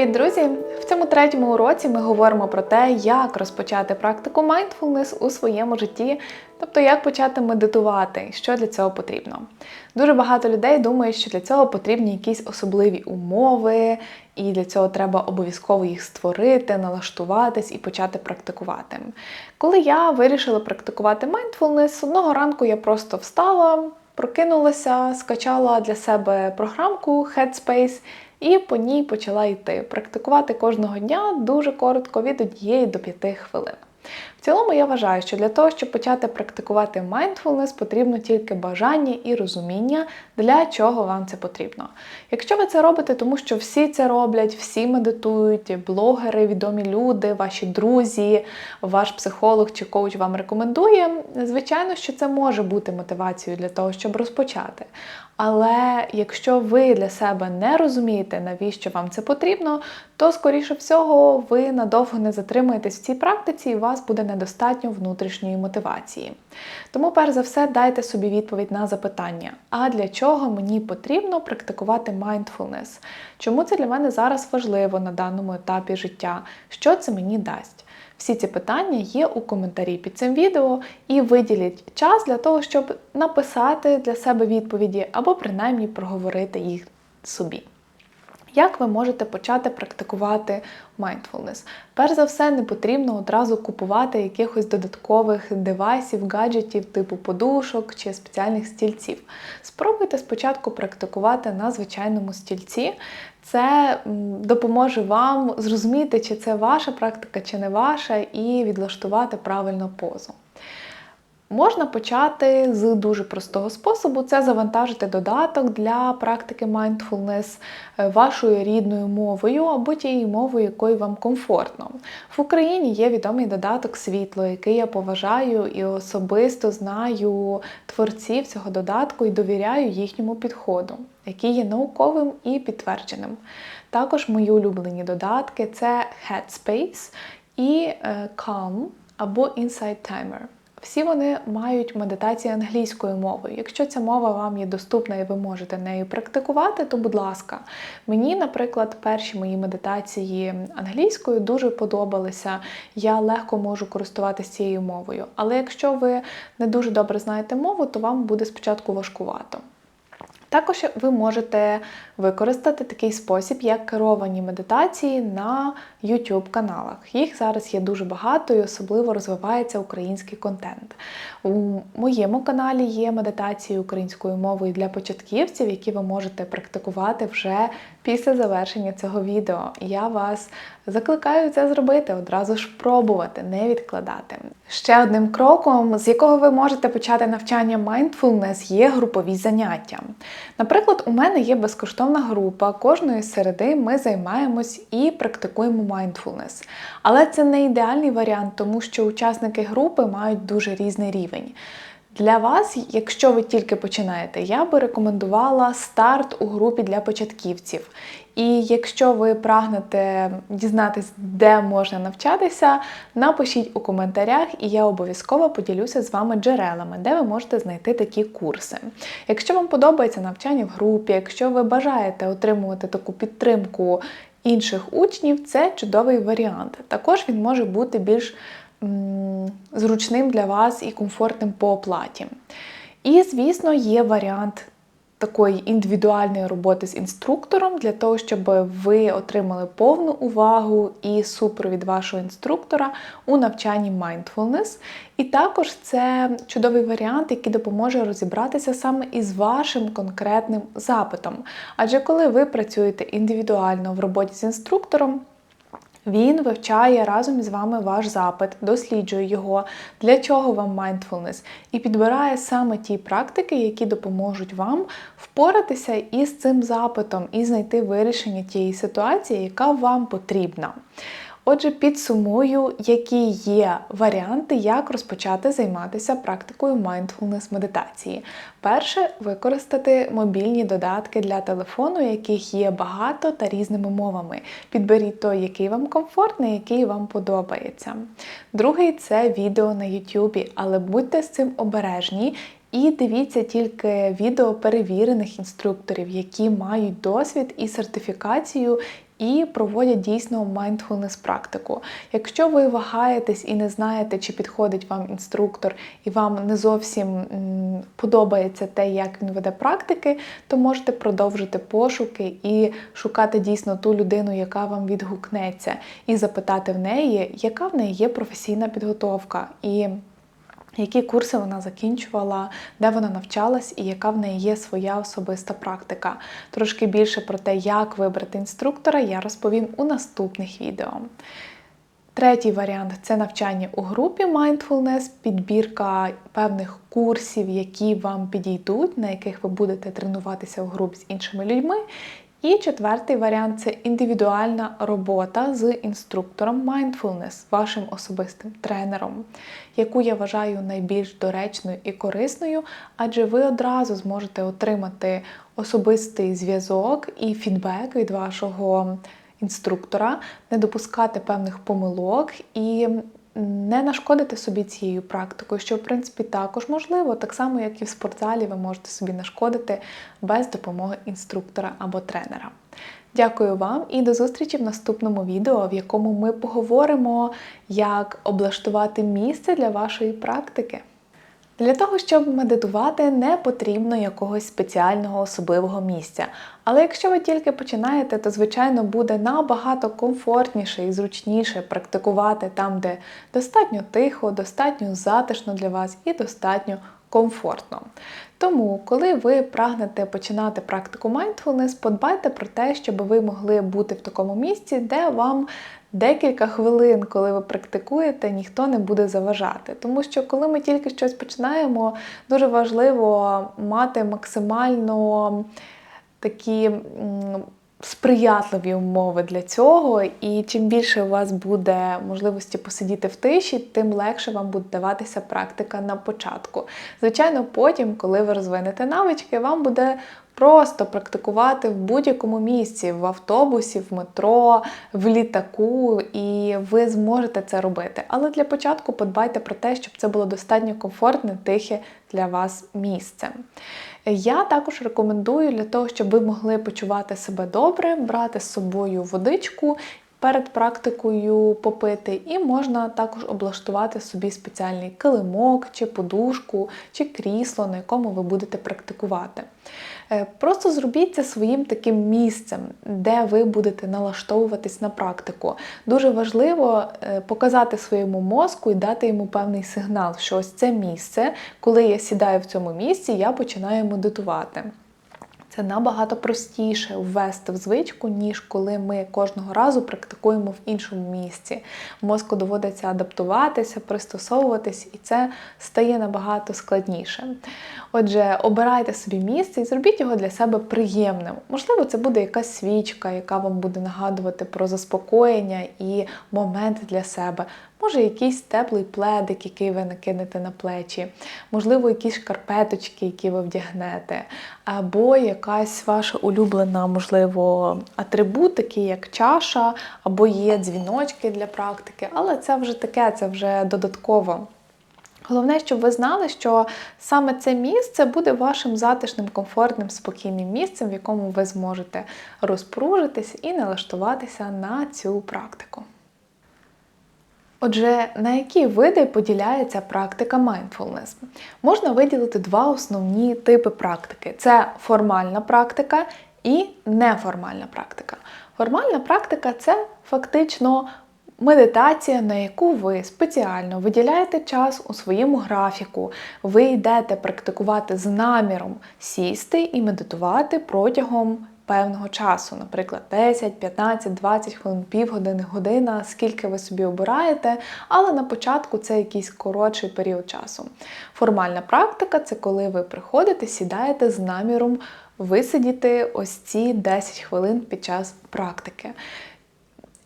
Привіт, друзі! В цьому третьому уроці ми говоримо про те, як розпочати практику mindfulness у своєму житті, тобто як почати медитувати, що для цього потрібно. Дуже багато людей думають, що для цього потрібні якісь особливі умови, і для цього треба обов'язково їх створити, налаштуватись і почати практикувати. Коли я вирішила практикувати mindfulness, одного ранку я просто встала, прокинулася, скачала для себе програмку Headspace і по ній почала йти. Практикувати кожного дня дуже коротко від однієї до п'яти хвилин. В цілому я вважаю, що для того, щоб почати практикувати mindfulness, потрібно тільки бажання і розуміння, для чого вам це потрібно. Якщо ви це робите, тому що всі це роблять, всі медитують, блогери, відомі люди, ваші друзі, ваш психолог чи коуч вам рекомендує, звичайно, що це може бути мотивацією для того, щоб розпочати. Але якщо ви для себе не розумієте, навіщо вам це потрібно, то, скоріше всього, ви надовго не затримаєтесь в цій практиці і у вас буде недостатньо внутрішньої мотивації. Тому, перш за все, дайте собі відповідь на запитання: а для чого мені потрібно практикувати mindfulness? Чому це для мене зараз важливо на даному етапі життя? Що це мені дасть? Всі ці питання є у коментарі під цим відео, і виділіть час для того, щоб написати для себе відповіді або принаймні проговорити їх собі. Як ви можете почати практикувати mindfulness? Перш за все, не потрібно одразу купувати якихось додаткових девайсів, гаджетів, типу подушок чи спеціальних стільців. Спробуйте спочатку практикувати на звичайному стільці. Це допоможе вам зрозуміти, чи це ваша практика, чи не ваша, і відлаштувати правильно позу. Можна почати з дуже простого способу: це завантажити додаток для практики mindfulness е, вашою рідною мовою або тією мовою, якою вам комфортно. В Україні є відомий додаток світло, який я поважаю і особисто знаю творців цього додатку і довіряю їхньому підходу, який є науковим і підтвердженим. Також мої улюблені додатки це Headspace і е, Calm або Insight Timer. Всі вони мають медитації англійською мовою. Якщо ця мова вам є доступна і ви можете нею практикувати, то будь ласка. Мені, наприклад, перші мої медитації англійською дуже подобалися. Я легко можу користуватися цією мовою. Але якщо ви не дуже добре знаєте мову, то вам буде спочатку важкувато. Також ви можете використати такий спосіб, як керовані медитації на YouTube каналах. Їх зараз є дуже багато і особливо розвивається український контент. У моєму каналі є медитації українською мовою для початківців, які ви можете практикувати вже після завершення цього відео. Я вас закликаю це зробити, одразу ж пробувати, не відкладати. Ще одним кроком, з якого ви можете почати навчання mindfulness, є групові заняття. Наприклад, у мене є безкоштовна група. Кожної середи ми займаємось і практикуємо mindfulness. Але це не ідеальний варіант, тому що учасники групи мають дуже різний рівень. Для вас, якщо ви тільки починаєте, я би рекомендувала старт у групі для початківців. І якщо ви прагнете дізнатись, де можна навчатися, напишіть у коментарях, і я обов'язково поділюся з вами джерелами, де ви можете знайти такі курси. Якщо вам подобається навчання в групі, якщо ви бажаєте отримувати таку підтримку інших учнів, це чудовий варіант. Також він може бути більш зручним для вас і комфортним по оплаті. І, звісно, є варіант такої індивідуальної роботи з інструктором для того, щоб ви отримали повну увагу і супровід вашого інструктора у навчанні mindfulness. І також це чудовий варіант, який допоможе розібратися саме із вашим конкретним запитом. Адже коли ви працюєте індивідуально в роботі з інструктором, він вивчає разом із вами ваш запит, досліджує його, для чого вам mindfulness, і підбирає саме ті практики, які допоможуть вам впоратися із цим запитом і знайти вирішення тієї ситуації, яка вам потрібна. Отже, підсумую, які є варіанти, як розпочати займатися практикою mindfulness медитації. Перше, використати мобільні додатки для телефону, яких є багато та різними мовами. Підберіть той, який вам комфортний, який вам подобається. Другий це відео на YouTube, але будьте з цим обережні. І дивіться тільки відео перевірених інструкторів, які мають досвід і сертифікацію і проводять дійсно mindfulness практику. Якщо ви вагаєтесь і не знаєте, чи підходить вам інструктор, і вам не зовсім подобається те, як він веде практики, то можете продовжити пошуки і шукати дійсно ту людину, яка вам відгукнеться, і запитати в неї, яка в неї є професійна підготовка. і які курси вона закінчувала, де вона навчалась і яка в неї є своя особиста практика. Трошки більше про те, як вибрати інструктора, я розповім у наступних відео. Третій варіант це навчання у групі Mindfulness, підбірка певних курсів, які вам підійдуть, на яких ви будете тренуватися в групі з іншими людьми. І четвертий варіант це індивідуальна робота з інструктором mindfulness, вашим особистим тренером, яку я вважаю найбільш доречною і корисною, адже ви одразу зможете отримати особистий зв'язок і фідбек від вашого інструктора, не допускати певних помилок і не нашкодити собі цією практикою, що в принципі також можливо, так само, як і в спортзалі, ви можете собі нашкодити без допомоги інструктора або тренера. Дякую вам і до зустрічі в наступному відео, в якому ми поговоримо, як облаштувати місце для вашої практики. Для того, щоб медитувати, не потрібно якогось спеціального особливого місця. Але якщо ви тільки починаєте, то, звичайно, буде набагато комфортніше і зручніше практикувати там, де достатньо тихо, достатньо затишно для вас і достатньо комфортно. Тому, коли ви прагнете починати практику mindfulness, подбайте про те, щоб ви могли бути в такому місці, де вам декілька хвилин, коли ви практикуєте, ніхто не буде заважати. Тому що, коли ми тільки щось починаємо, дуже важливо мати максимально такі сприятливі умови для цього, і чим більше у вас буде можливості посидіти в тиші, тим легше вам буде даватися практика на початку. Звичайно, потім, коли ви розвинете навички, вам буде просто практикувати в будь-якому місці, в автобусі, в метро, в літаку, і ви зможете це робити. Але для початку подбайте про те, щоб це було достатньо комфортне, тихе для вас місце. Я також рекомендую для того, щоб ви могли почувати себе добре, брати з собою водичку. Перед практикою попити, і можна також облаштувати собі спеціальний килимок, чи подушку, чи крісло, на якому ви будете практикувати. Е, просто зробіть це своїм таким місцем, де ви будете налаштовуватись на практику. Дуже важливо е, показати своєму мозку і дати йому певний сигнал, що ось це місце, коли я сідаю в цьому місці, я починаю медитувати. Це набагато простіше ввести в звичку, ніж коли ми кожного разу практикуємо в іншому місці. Мозку доводиться адаптуватися, пристосовуватись, і це стає набагато складніше. Отже, обирайте собі місце і зробіть його для себе приємним. Можливо, це буде якась свічка, яка вам буде нагадувати про заспокоєння і момент для себе. Може, якийсь теплий пледик, який ви накинете на плечі, можливо, якісь шкарпеточки, які ви вдягнете, або якась ваша улюблена, можливо, атрибутики, як чаша, або є дзвіночки для практики, але це вже таке, це вже додатково. Головне, щоб ви знали, що саме це місце буде вашим затишним, комфортним, спокійним місцем, в якому ви зможете розпружитись і налаштуватися на цю практику. Отже, на які види поділяється практика mindfulness? Можна виділити два основні типи практики: це формальна практика і неформальна практика. Формальна практика це фактично медитація, на яку ви спеціально виділяєте час у своєму графіку, ви йдете практикувати з наміром сісти і медитувати протягом певного часу, наприклад, 10, 15, 20 хвилин, півгодини, година, скільки ви собі обираєте, але на початку це якийсь коротший період часу. Формальна практика це коли ви приходите, сідаєте з наміром висидіти ось ці 10 хвилин під час практики.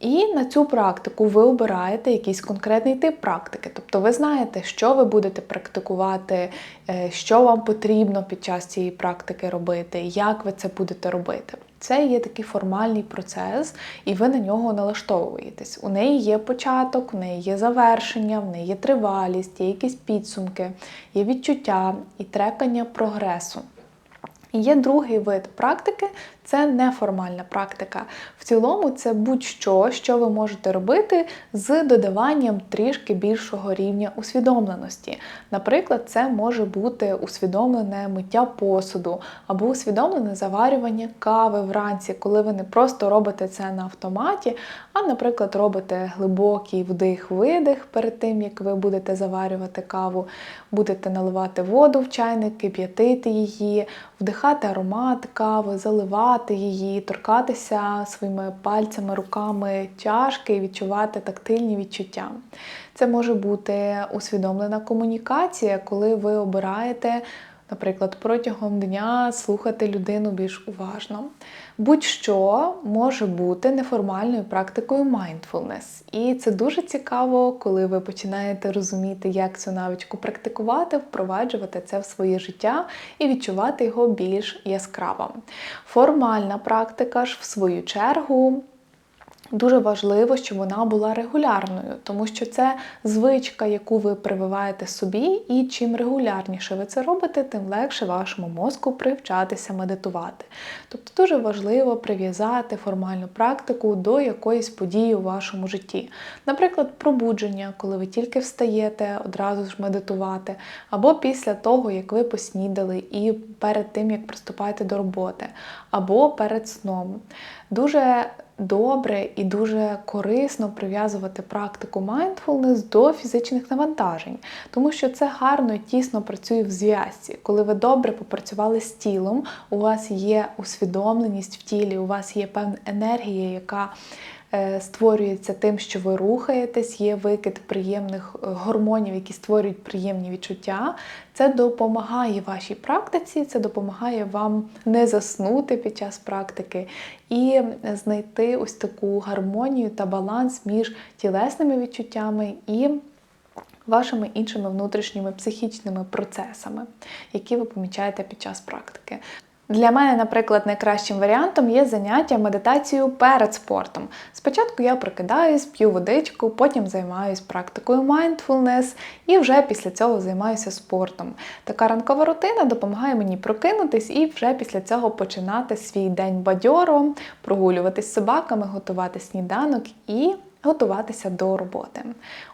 І на цю практику ви обираєте якийсь конкретний тип практики. Тобто ви знаєте, що ви будете практикувати, е, що вам потрібно під час цієї практики робити, як ви це будете робити. Це є такий формальний процес, і ви на нього налаштовуєтесь. У неї є початок, у неї є завершення, в неї є тривалість, є якісь підсумки, є відчуття і трекання прогресу. І є другий вид практики це неформальна практика. В цілому, це будь-що, що ви можете робити з додаванням трішки більшого рівня усвідомленості. Наприклад, це може бути усвідомлене миття посуду або усвідомлене заварювання кави вранці, коли ви не просто робите це на автоматі, а, наприклад, робите глибокий вдих-видих перед тим, як ви будете заварювати каву, будете наливати воду в чайник, кип'ятити її, вдихати аромат кави, заливати її, торкатися своїми пальцями, руками чашки і відчувати тактильні відчуття. Це може бути усвідомлена комунікація, коли ви обираєте. Наприклад, протягом дня слухати людину більш уважно. Будь-що може бути неформальною практикою mindfulness. І це дуже цікаво, коли ви починаєте розуміти, як цю навичку практикувати, впроваджувати це в своє життя і відчувати його більш яскраво. Формальна практика ж, в свою чергу, Дуже важливо, щоб вона була регулярною, тому що це звичка, яку ви прививаєте собі, і чим регулярніше ви це робите, тим легше вашому мозку привчатися медитувати. Тобто дуже важливо прив'язати формальну практику до якоїсь події у вашому житті. Наприклад, пробудження, коли ви тільки встаєте одразу ж медитувати, або після того, як ви поснідали, і перед тим, як приступаєте до роботи, або перед сном. Дуже добре і дуже корисно прив'язувати практику mindfulness до фізичних навантажень, тому що це гарно і тісно працює в зв'язці. Коли ви добре попрацювали з тілом, у вас є усвідомленість в тілі, у вас є певна енергія, яка створюється тим, що ви рухаєтесь, є викид приємних е, гормонів, які створюють приємні відчуття. Це допомагає вашій практиці, це допомагає вам не заснути під час практики і знайти ось таку гармонію та баланс між тілесними відчуттями і Вашими іншими внутрішніми психічними процесами, які ви помічаєте під час практики. Для мене, наприклад, найкращим варіантом є заняття медитацією перед спортом. Спочатку я прокидаюсь, п'ю водичку, потім займаюся практикою mindfulness і вже після цього займаюся спортом. Така ранкова рутина допомагає мені прокинутись і вже після цього починати свій день бадьоро, прогулюватись з собаками, готувати сніданок і готуватися до роботи.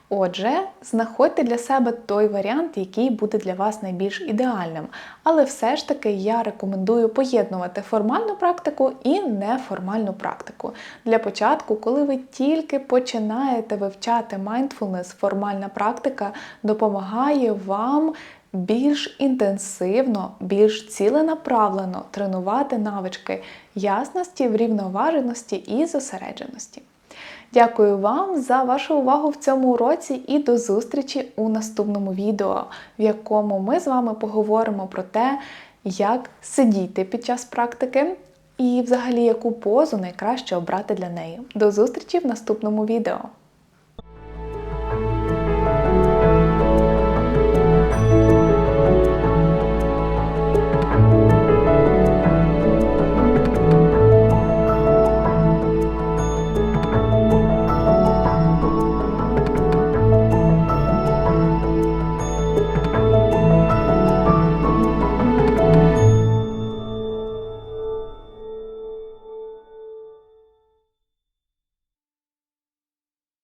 Отже, знаходьте для себе той варіант, який буде для вас найбільш ідеальним. Але все ж таки я рекомендую поєднувати формальну практику і неформальну практику. Для початку, коли ви тільки починаєте вивчати mindfulness, формальна практика допомагає вам. Більш інтенсивно, більш ціленаправлено тренувати навички ясності, врівноваженості і зосередженості. Дякую вам за вашу увагу в цьому уроці і до зустрічі у наступному відео, в якому ми з вами поговоримо про те, як сидіти під час практики і взагалі яку позу найкраще обрати для неї. До зустрічі в наступному відео!